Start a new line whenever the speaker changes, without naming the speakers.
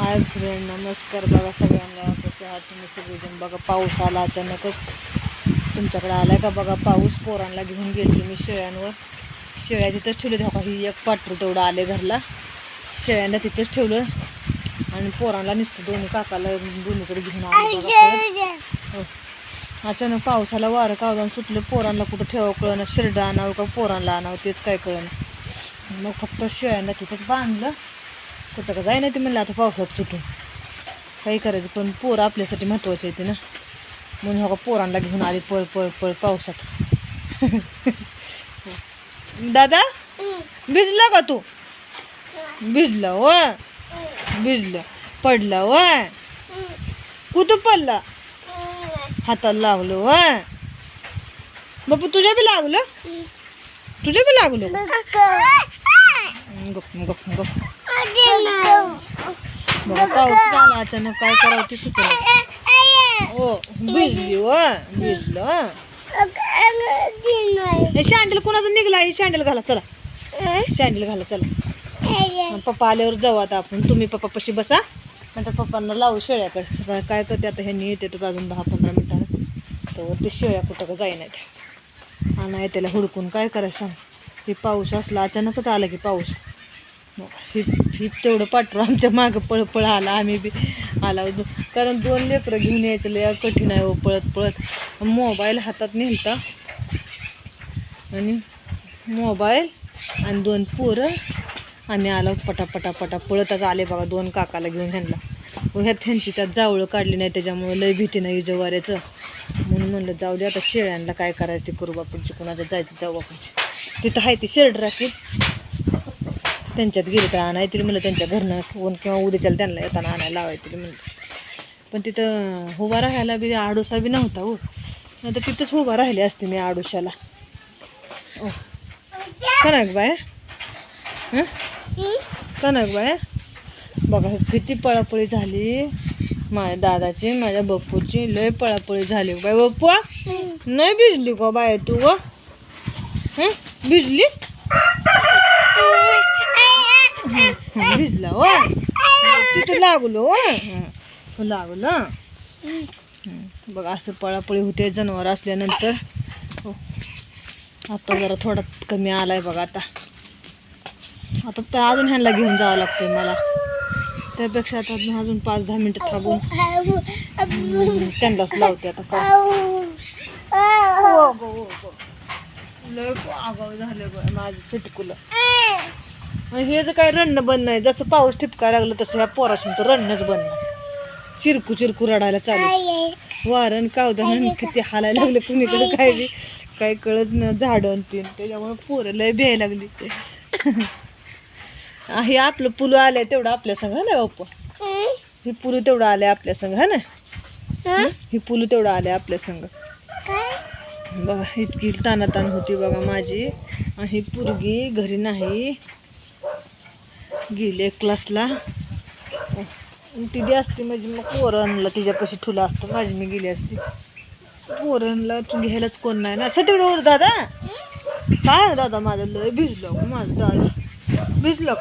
Hi friend नमस्कार बघा सगळ्यांना. कसे आहात तुम्ही सगळेजण? बघा पाऊस आला अचानकच. तुमच्याकडे आला का बघा? पाऊस पोरांना घेऊन गेली मी शेळ्यांवर. शेळ्या तिथंच ठेवले हो का ही एक पाटरू तेवढं आले घरला. शेळ्यांना तिथंच ठेवलं. आणि पोरांना नुसतं दोन्ही काकाला दोन्हीकडे घेऊन आले बघा हो. अचानक पावसाला वारं कावदान सुटलं. पोरांना कुठं ठेवावं कळणं. शिरडं आणावं का पोरांना आणावं तेच काय कळणं. मग फक्त शेळ्यांना तिथंच बांधलं. कुठं का जाय ना ते म्हणलं आता पावसात सुटून. काही करायचं पण पोरं आपल्यासाठी महत्त्वाचे येते ना. म्हणून हो का पोरांना घेऊन आले पळ पळ पळ पावसात. दादा भिजला का तू? भिजला वय भिजलं. पडला वय कुठं पडला? हाताला लागलो वय बापू तुझ्या बी लागलं? तुझ्या बी लागलं? गप गप गप बघा पाऊस आला अचानक काय करावं ते सुचलं हो भिजली व भिजलं हे. शँडल कुणाचं निघला? हे शँडल घाला चला. शँडल घाला चला. पप्पा आल्यावर जाऊ आता आपण. तुम्ही पप्पा पशी बसा. नंतर पप्पांना लावू शेळ्याकडे. काय करते आता ह्यांनी येते तर अजून दहा पंधरा मिनिटानं तर ते शेळ्या कुठं का जाईनात आणि त्याला हुडकून काय करायचं सांग. हे पाऊस असला अचानकच आला की पाऊस. ही ही तेवढं पाठरू आमच्या मागं पळ पळ आला आम्ही बी आला. कारण दोन लेकरं घेऊन यायचं लय कठीण आहे हो पळत पळत. मोबाईल हातात नेलता. आणि मोबाईल आणि दोन पोरं. आम्ही आलो पटापटा पटा. पळतच आले बघा दोन काकाला घेऊन ह्यांना. ह्या ह्यात त्यांची त्यात जावळं काढली नाही त्याच्यामुळं लय भीती नाही जवाऱ्याचं. म्हणून म्हणलं जाऊ दे आता शेळ्यांना काय करायचं ते करू बापूची. कुणाचं जायचं जाऊ बापूची. तिथं आहे ती शेरड राखी. त्यांच्यात गेले तर आणायतील म्हणलं त्यांच्या घरनं कोण किंवा उद्याच्याला त्यांना येताना आणायला लावायतील म्हणलं. पण तिथं उभा राहायला बी आडोसा बी नव्हता हो. नाही तर तिथंच उभा राहिले असते मी आडोशाला. ओ. कनक बाय. हं? कनक बाय. बघा किती पळापळी झाली. माझ्या दादाची माझ्या बप्पूची लय पळापळी झाली. बाय बप्पू नाही भिजली का बाय तू ग. भिजली हं, हं, भिजला हो तिथं लागलो हो. हं, लागलं हं, बघ असं पळापळी होते जनावर असल्यानंतर. हो. आता जरा थोडा कमी आलाय बघा आता. आता त्या अजून ह्यांना घेऊन जावं लागतंय मला. त्यापेक्षा आता अजून पाच दहा मिनिटं थांबून. हं, त्यांनाच लावते आता काय हो गं, हो आगाव झाले माझं चिटकुलं. आणि हे जर काही रडणं बंद नाही जसं पाऊस ठिपकायला लागलं तसं ह्या पोराशांचं रडणंच बंद नाही चिरकू चिरकू रडायला चालू वारण कावदान किती हालायला लागले कुणीकडे काय बी काय कळच न झाडं आणि तीन. त्याच्यामुळे पोरं लय भ्यायला लागली ते हे आपलं पुलू आलंय तेवढं आपल्या संग हा ना बाप्पा? हे पुलू तेवढं आलंय आपल्या संग हा ना? हे? पुलू तेवढं आलंय आपल्या संग. बघा इतकी तानातान होती बघा माझी. ही पोरगी घरी नाही. गेले क्लासला तिथे असते म्हणजे मग पोरणला तिच्यापाशी ठुला असतं. माझी मी गेली असती. पोरणला तू घ्यायलाच कोण नाही ना. असं तेवढं दादा. काय हो दादा माझं लय भिजलं माझं दादा भिजलं.